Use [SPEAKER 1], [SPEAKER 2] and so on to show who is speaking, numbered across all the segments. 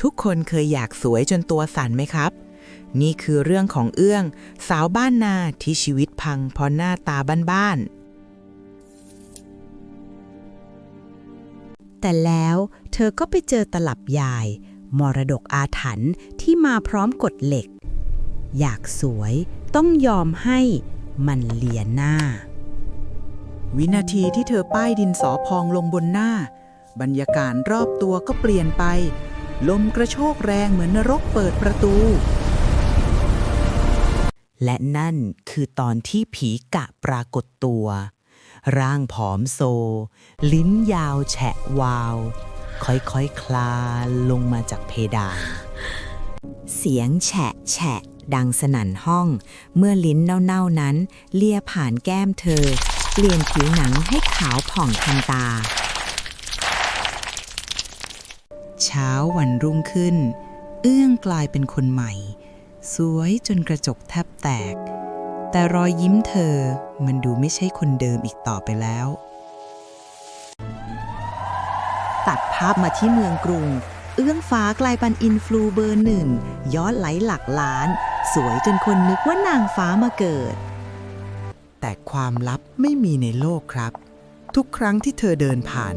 [SPEAKER 1] ทุกคนเคยอยากสวยจนตัวสั่นไหมครับ นี่คือเรื่องของเอื้อง สาวบ้านนาที่ชีวิตพังเพราะหน้าตาบ้านๆ
[SPEAKER 2] แต่แล้วเธอก็ไปเจอตลับยาย มรดกอาถรรพ์ที่มาพร้อมกฎเหล็ก อยากสวยต้องยอมให้มันเลียหน้า
[SPEAKER 1] วินาทีที่เธอป้ายดินสอพองลงบนหน้า บรรยากาศรอบตัวก็เปลี่ยนไป ลมกระโชกแรงเหมือนนรกเปิดประตู และนั่นคือตอนที่ผีกะปรากฏตัว ร่างผอมโซ ลิ้นยาวแฉะวาว ค่อยๆคคลานลงมาจากเพดาน
[SPEAKER 2] เสียงแฉะแฉะดังสนั่นห้อง เมื่อลิ้นเน่าๆนั้น เลียผ่านแก้มเธอ เปลี่ยนผิวหนังให้ขาวผ่องทันตา
[SPEAKER 1] เช้าวันรุ่งขึ้น เอื้องกลายเป็นคนใหม่ สวยจนกระจกแทบแตก แต่รอยยิ้มเธอมันดูไม่ใช่คนเดิมอีกต่อไปแล้ว
[SPEAKER 2] ตัดภาพมาที่เมืองกรุง เอื้องฟ้ากลายเป็นอินฟลูเบอร์หนึ่งยอดไหลหลักล้าน สวยจนคนนึกว่านางฟ้ามาเกิด
[SPEAKER 1] แต่ความลับไม่มีในโลกครับ ทุกครั้งที่เธอเดินผ่าน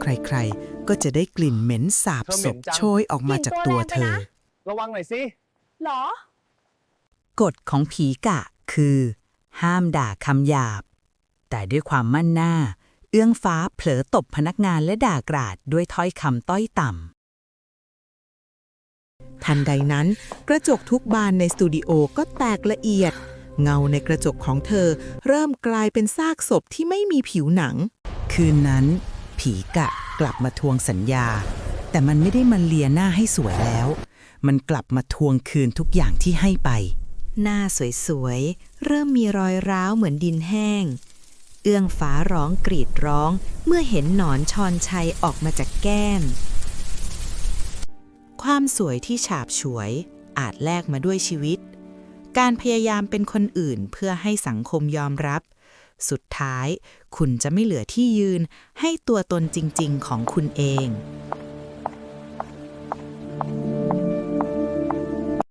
[SPEAKER 1] ใครๆ ก็จะได้กลิ่นเหม็นสาบ
[SPEAKER 3] เธอเห
[SPEAKER 1] ศ
[SPEAKER 3] ม็
[SPEAKER 1] พ
[SPEAKER 3] นจัง
[SPEAKER 1] โชยออกมาจากตัวเธอ
[SPEAKER 3] ระวังหน่อยสิ
[SPEAKER 4] หรอ
[SPEAKER 2] กฎของผีกะคือ ห้ามด่าคำหยาบ แต่ด้วยความมั่นหน้า เอื้องฟ้าเผลอตบพนักงานและด่ากราดด้วยถ้อยคำต้อยต่ำ
[SPEAKER 1] ทันใดนั้น กระจกทุกบานในสตูดิโอก็แตกละเอียด เงาในกระจกของเธอ เริ่มกลายเป็นซากศพที่ไม่มีผิวหนัง คืนนั้น ผีกะ กลับมาทวงสัญญา แต่มันไม่ได้มันเลียหน้าให้สวยแล้ว มันกลับมาทวงคืนทุกอย่างที่ให้ไป
[SPEAKER 2] หน้าสวยๆ เริ่มมีรอยร้าวเหมือนดินแห้ง เอื้องฟ้าร้องกรีดร้องเมื่อเห็นหนอนชอนชัยออกมาจากแก้ม
[SPEAKER 1] ความสวยที่ฉาบฉวยอาจแลกมาด้วยชีวิต การพยายามเป็นคนอื่นเพื่อให้สังคมยอมรับ สุดท้าย คุณจะไม่เหลือที่ยืนให้ตัวตนจริง ๆ ของคุณเอง